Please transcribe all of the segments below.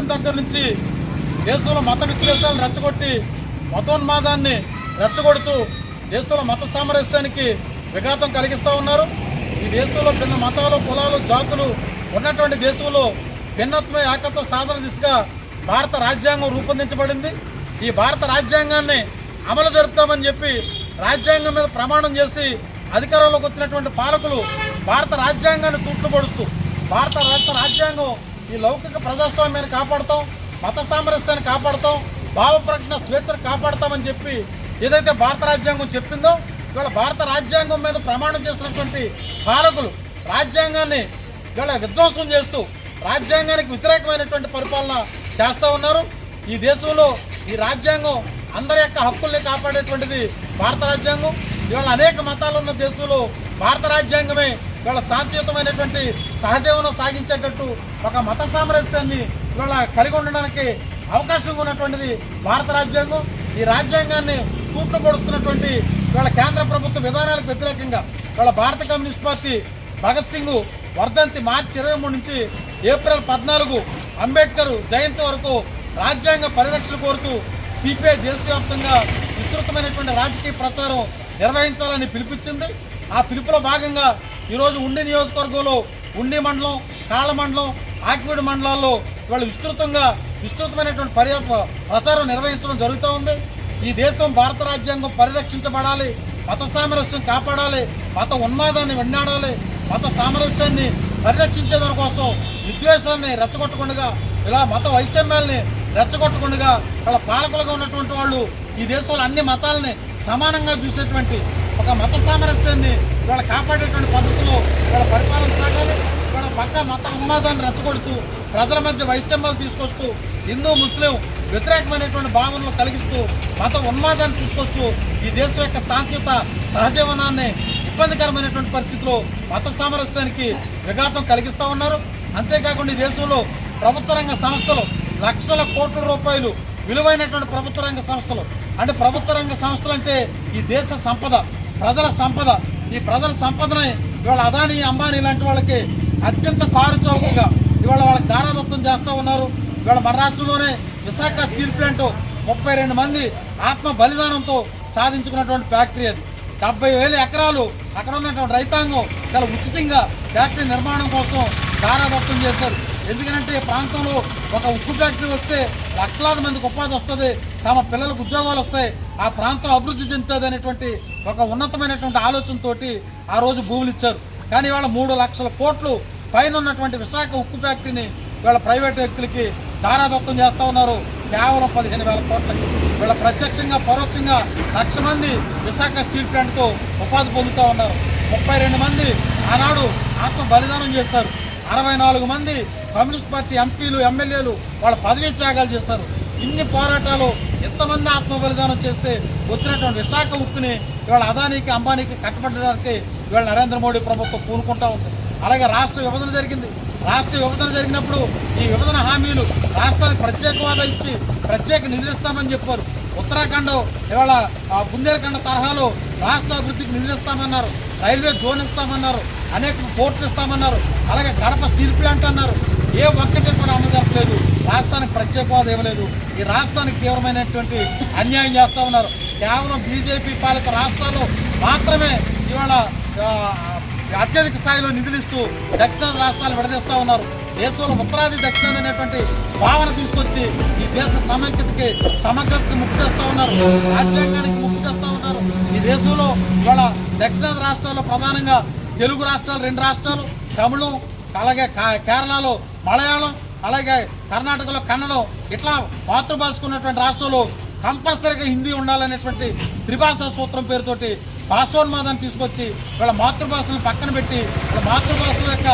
వచ్చిన దగ్గర నుంచి దేశంలో మత విద్వేషాలను రెచ్చగొట్టి మతోన్మాదాన్ని రెచ్చగొడుతూ దేశంలో మత సామరస్యానికి విఘాతం కలిగిస్తూ ఉన్నారు. ఈ దేశంలో భిన్న మతాలు కులాలు జాతులు ఉన్నటువంటి దేశంలో భిన్నత్వ ఏకత్వ సాధన దిశగా భారత రాజ్యాంగం రూపొందించబడింది. ఈ భారత రాజ్యాంగాన్ని అమలు జరుపుతామని చెప్పి రాజ్యాంగం మీద ప్రమాణం చేసి అధికారంలోకి వచ్చినటువంటి పాలకులు భారత రాజ్యాంగాన్ని తూట్లుపడుతూ భారత రాష్ట్ర రాజ్యాంగం ఈ లౌకిక ప్రజాస్వామ్యాన్ని కాపాడుతాం మత సామరస్యాన్ని కాపాడుతాం భావ ప్రకటన స్వేచ్ఛను కాపాడతామని చెప్పి ఏదైతే భారత రాజ్యాంగం చెప్పిందో ఇవాళ భారత రాజ్యాంగం మీద ప్రమాణం చేసినటువంటి పాలకులు రాజ్యాంగాన్ని ఇవాళ విధ్వంసం చేస్తూ రాజ్యాంగానికి వ్యతిరేకమైనటువంటి పరిపాలన చేస్తూ ఉన్నారు. ఈ దేశంలో ఈ రాజ్యాంగం అందరి యొక్క హక్కుల్ని కాపాడేటువంటిది భారత రాజ్యాంగం. ఇవాళ అనేక మతాలు ఉన్న దేశంలో భారత రాజ్యాంగమే ఇవాళ శాంతియుతమైనటువంటి సహజీవనం సాగించేటట్టు ఒక మత సామరస్యాన్ని ఇవాళ కలిగి ఉండడానికి అవకాశం ఉన్నటువంటిది భారత రాజ్యాంగం. ఈ రాజ్యాంగాన్ని తూట్లుపడుతున్నటువంటి ఇవాళ కేంద్ర ప్రభుత్వ విధానాలకు వ్యతిరేకంగా ఇవాళ భారత కమ్యూనిస్ట్ పార్టీ భగత్ సింగ్ వర్ధంతి మార్చి ఇరవై మూడు నుంచి ఏప్రిల్ పద్నాలుగు అంబేద్కర్ జయంతి వరకు రాజ్యాంగ పరిరక్షణ కోరుతూ సిపిఐ దేశవ్యాప్తంగా విస్తృతమైనటువంటి రాజకీయ ప్రచారం నిర్వహించాలని పిలిపించింది ఆ పిలుపులో భాగంగా ఈరోజు ఉండి నియోజకవర్గంలో ఉండి మండలం కాళ్ళ మండలం ఆకివీడు మండలాల్లో ఇవాళ విస్తృతంగా విస్తృతమైనటువంటి పర్యట ప్రచారం నిర్వహించడం జరుగుతూ ఉంది. ఈ దేశం భారత రాజ్యాంగం పరిరక్షించబడాలి మత సామరస్యం కాపాడాలి మత ఉన్మాదాన్ని వెన్నాడాలి మత సామరస్యాన్ని పరిరక్షించే దానికోసం విద్వేషాన్ని రెచ్చగొట్టకుండా ఇలా మత వైషమ్యాల్ని రెచ్చగొట్టకుండా వాళ్ళ పాలకులుగా ఉన్నటువంటి వాళ్ళు ఈ దేశంలో అన్ని మతాలని సమానంగా చూసేటువంటి ఒక మత సామరస్యాన్ని వాళ్ళ కాపాడేటువంటి పద్ధతులు వాళ్ళ పరిపాలన సాగాలి. వాళ్ళ పక్క మత ఉన్మాదాన్ని రెచ్చగొడుతూ ప్రజల మధ్య వైషమ్యాలు తీసుకొస్తూ హిందూ ముస్లిం వ్యతిరేకమైనటువంటి భావనలు కలిగిస్తూ మత ఉన్మాదాన్ని తీసుకొస్తూ ఈ దేశం యొక్క శాంతియుత సహజీవనాన్ని ఇబ్బందికరమైనటువంటి పరిస్థితిలో మత సామరస్యానికి విఘాతం కలిగిస్తూ ఉన్నారు. అంతేకాకుండా ఈ దేశంలో ప్రభుత్వ రంగ సంస్థలు లక్షల కోట్ల రూపాయలు విలువైనటువంటి ప్రభుత్వ రంగ సంస్థలు. అంటే ప్రభుత్వ రంగ సంస్థలు అంటే ఈ దేశ సంపద ప్రజల సంపద ఈ ప్రజల సంపదని ఇవాళ అదాని అంబానీ లాంటి వాళ్ళకి అత్యంత కారు చౌకగా ఇవాళ వాళ్ళకి దారాదత్తం చేస్తూ ఉన్నారు. ఇవాళ మన రాష్ట్రంలోనే విశాఖ స్టీల్ ప్లాంట్ ముప్పై రెండు మంది ఆత్మ బలిదానంతో సాధించుకున్నటువంటి ఫ్యాక్టరీ అది. డెబ్బై వేల ఎకరాలు అక్కడ ఉన్నటువంటి రైతాంగం చాలా ఉచితంగా ఫ్యాక్టరీ నిర్మాణం కోసం దారాదత్తం చేశారు. ఎందుకంటే ఈ ప్రాంతంలో ఒక ఉక్కు ఫ్యాక్టరీ వస్తే లక్షలాది మందికి ఉపాధి వస్తుంది తమ పిల్లలకు ఉద్యోగాలు వస్తాయి ఆ ప్రాంతం అభివృద్ధి చెందుతుందనేటువంటి ఒక ఉన్నతమైనటువంటి ఆలోచనతోటి ఆ రోజు భూములు ఇచ్చారు. కానీ ఇవాళ మూడు లక్షల కోట్లు పైన ఉన్నటువంటి విశాఖ ఉక్కు ఫ్యాక్టరీని వీళ్ళ ప్రైవేట్ వ్యక్తులకి దారాదత్తం చేస్తూ ఉన్నారు. కేవలం పదిహేను వేల కోట్లకి. వీళ్ళ ప్రత్యక్షంగా పరోక్షంగా లక్ష మంది విశాఖ స్టీల్ ప్లాంట్తో ఉపాధి పొందుతూ ఉన్నారు. ముప్పై రెండు మంది ఆనాడు ఆత్మ బలిదానం చేశారు. అరవై నాలుగు మంది కమ్యూనిస్ట్ పార్టీ ఎంపీలు ఎమ్మెల్యేలు వాళ్ళ పదవీ త్యాగాలు చేస్తారు. ఇన్ని పోరాటాలు ఎంతమంది ఆత్మ బలిదానం చేస్తే వచ్చినటువంటి విశాఖ ఉక్కుని ఇవాళ అదానికి అంబానీకి కట్టబడడానికి ఇవాళ నరేంద్ర మోడీ ప్రభుత్వం పూనుకుంటా ఉంది. అలాగే రాష్ట్ర విభజన జరిగింది. రాష్ట్ర విభజన జరిగినప్పుడు ఈ విభజన హామీలు రాష్ట్రానికి ప్రత్యేక హోదా ఇచ్చి ప్రత్యేక నిధులు ఇస్తామని చెప్పారు. ఉత్తరాఖండ్ ఇవాళ బుందేలఖండ్ తరహాలో రాష్ట్ర అభివృద్ధికి నిధులు ఇస్తామన్నారు. రైల్వే జోన్ ఇస్తామన్నారు. అనేక పోర్టులు ఇస్తామన్నారు. అలాగే గడప స్టీల్ ప్లాంట్ అన్నారు. ఏ ఒక్కటి కూడా అమలు జరపలేదు. రాష్ట్రానికి ప్రత్యేక హోదా ఇవ్వలేదు. ఈ రాష్ట్రానికి తీవ్రమైనటువంటి అన్యాయం చేస్తూ ఉన్నారు. కేవలం బీజేపీ పాలిత రాష్ట్రాల్లో మాత్రమే ఇవాళ అత్యధిక స్థాయిలో నిధులిస్తూ దక్షిణాది రాష్ట్రాలు విడదీస్తూ ఉన్నారు. దేశంలో ఉత్తరాది దక్షిణాది అనేటువంటి భావన తీసుకొచ్చి ఈ దేశ సమైక్యతకి సమగ్రతకి ముక్తి తెస్తూ ఉన్నారు. రాజ్యాంగానికి ముక్తి తెస్తూ ఉన్నారు. ఈ దేశంలో ఇవాళ దక్షిణాది రాష్ట్రాల్లో ప్రధానంగా తెలుగు రాష్ట్రాలు రెండు రాష్ట్రాలు తమిళం అలాగే కా- కేరళలో మలయాళం అలాగే కర్ణాటకలో కన్నడం ఇట్లా మాతృభాషకు ఉన్నటువంటి రాష్ట్రంలో కంపల్సరీగా హిందీ ఉండాలనేటువంటి త్రిభాషా సూత్రం పేరుతోటి భాషోన్మాదాన్ని తీసుకొచ్చి వీళ్ళ మాతృభాషను పక్కన పెట్టి వాళ్ళ మాతృభాషల యొక్క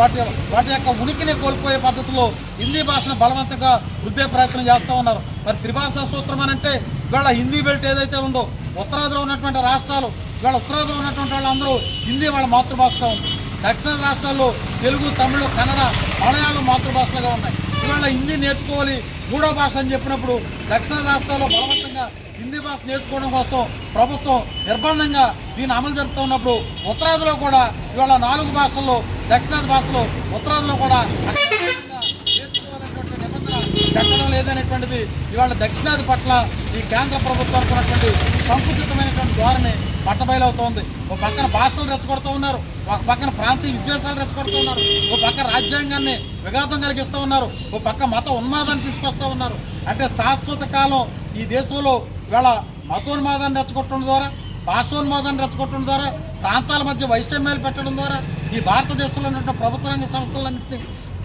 వాటి వాటి యొక్క ఉనికిని కోల్పోయే పద్ధతిలో హిందీ భాషను బలవంతంగా వృద్ధే ప్రయత్నం చేస్తూ ఉన్నారు. మరి త్రిభాషా సూత్రం అని అంటే వీళ్ళ హిందీ బెల్ట్ ఏదైతే ఉందో ఉత్తరాదిలో ఉన్నటువంటి రాష్ట్రాలు వీళ్ళ ఉత్తరాదిలో ఉన్నటువంటి వాళ్ళందరూ హిందీ వాళ్ళ మాతృభాషగా ఉంది. దక్షిణ రాష్ట్రాల్లో తెలుగు తమిళ కన్నడ మలయాళం మాతృభాషలుగా ఉన్నాయి. ఇవాళ హిందీ నేర్చుకోవాలి మూడో భాష అని చెప్పినప్పుడు దక్షిణ రాష్ట్రాల్లో బలవంతంగా హిందీ భాష నేర్చుకోవడం కోసం ప్రభుత్వం నిర్బంధంగా దీన్ని అమలు జరుపుతూ ఉన్నప్పుడు ఉత్తరాదిలో కూడా ఇవాళ నాలుగు భాషల్లో దక్షిణాది భాషలో ఉత్తరాదిలో కూడా అక్షరాస్యతంగా నేర్చుకోవాలనేటువంటి నిబంధన కట్టడం లేదనేటువంటిది ఇవాళ దక్షిణాది పట్ల ఈ కేంద్ర ప్రభుత్వం ఉన్నటువంటి సంకుచితమైనటువంటి ధోరణి పట్టబయలవుతోంది ఒక పక్కన భాషలు రెచ్చగొడుతూ ఉన్నారు. ఒక పక్కన ప్రాంతీయ విద్వేషాలు రెచ్చగొడుతూ ఉన్నారు. ఒక పక్క రాజ్యాంగాన్ని విఘాతం కలిగిస్తూ ఉన్నారు. ఒక పక్క మత ఉన్మాదాన్ని తీసుకొస్తూ ఉన్నారు. అంటే శాశ్వత కాలం ఈ దేశంలో ఇవాళ మతోన్మాదాన్ని రెచ్చగొట్టడం ద్వారా భాషోన్మాదాన్ని రెచ్చగొట్టడం ద్వారా ప్రాంతాల మధ్య వైషమ్యాలు పెట్టడం ద్వారా ఈ భారతదేశంలో ఉన్నటువంటి ప్రభుత్వ రంగ సంస్థలన్నింటినీ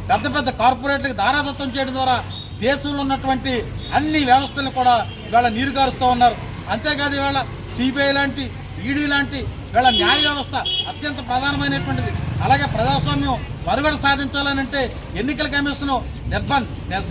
పెద్ద పెద్ద కార్పొరేట్లకు దారాదత్తం చేయడం ద్వారా దేశంలో ఉన్నటువంటి అన్ని వ్యవస్థలను కూడా ఇవాళ నీరుగారుస్తూ ఉన్నారు. అంతేకాదు ఇవాళ సిబిఐ లాంటి ఈడీ లాంటి వీళ్ళ న్యాయ వ్యవస్థ అత్యంత ప్రధానమైనటువంటిది. అలాగే ప్రజాస్వామ్యం మనుగడ సాధించాలనంటే ఎన్నికల కమిషన్ నిర్బంధ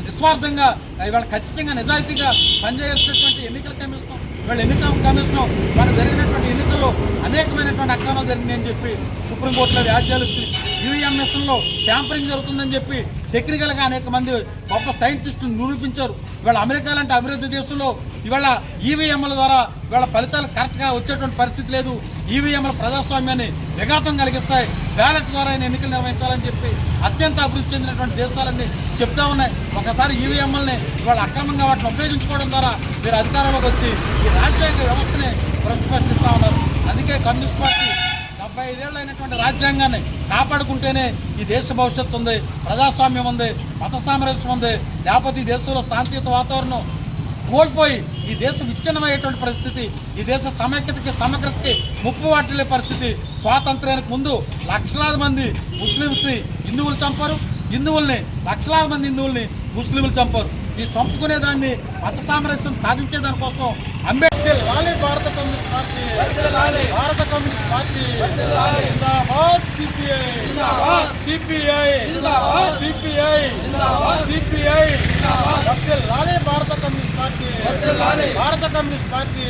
నిస్వార్థంగా ఇవాళ ఖచ్చితంగా నిజాయితీగా పనిచేసినటువంటి ఎన్నికల కమిషన్ వీళ్ళ ఎన్నికల కమిషన్ వాళ్ళు జరిగినటువంటి ఎన్నికల్లో అనేకమైనటువంటి అక్రమాలు జరిగినాయని చెప్పి సుప్రీంకోర్టులో వ్యాఖ్యలు ఇచ్చి ఈవీఎం మిషన్లో ట్యాంపరింగ్ జరుగుతుందని చెప్పి టెక్నికల్గా అనేక మంది గొప్ప సైంటిస్టులు నిరూపించారు. ఇవాళ అమెరికా లాంటి అభివృద్ధి దేశంలో ఇవాళ ఈవీఎంల ద్వారా ఇవాళ ఫలితాలు కరెక్ట్గా వచ్చేటువంటి పరిస్థితి లేదు. ఈవీఎంల ప్రజాస్వామ్యాన్ని విఘాతం కలిగిస్తాయి. బ్యాలెట్ ద్వారా ఎన్నికలు నిర్వహించాలని చెప్పి అత్యంత అభివృద్ధి చెందినటువంటి దేశాలన్నీ చెప్తా ఉన్నాయి. ఒకసారి ఈవీఎంఎల్ని ఇవాళ అక్రమంగా వాటిని ఉపయోగించుకోవడం ద్వారా మీరు అధికారంలోకి వచ్చి ఈ రాజ్యాంగ వ్యవస్థని ప్రశ్నిస్తూ ఉన్నారు. అందుకే కమ్యూనిస్ట్ పార్టీ డెబ్బై ఐదేళ్ళు అయినటువంటి రాజ్యాంగాన్ని కాపాడుకుంటేనే ఈ దేశ భవిష్యత్తు ఉంది ప్రజాస్వామ్యం ఉంది మత సామరస్యం ఉంది. లేకపోతే ఈ దేశంలో శాంతియుత వాతావరణం కోల్పోయి ఈ దేశం విచ్ఛిన్నమయ్యేటువంటి పరిస్థితి ఈ దేశ సమైక్యతకి సమగ్రతకి ముప్పు వాటిల్లే పరిస్థితి. స్వాతంత్ర్యానికి ముందు లక్షలాది మంది ముస్లింస్ని హిందువులు చంపారు. హిందువుల్ని లక్షలాది మంది హిందువుల్ని ముస్లింలు చంపారు. ఈ చంపుకునే దాన్ని మత సామరస్యం సాధించే దానికోసం అంబేద్కర్ లాలే భారత కమ్యూనిస్ట్ పార్టీ. భారత కమ్యూనిస్ట్ పార్టీ. జిందాబాద్ CPI. CPI. CPI. CPI. Doctor లాలే భారత కమ్యూనిస్ట్ పార్టీ. భారత కమ్యూనిస్ట్ పార్టీ.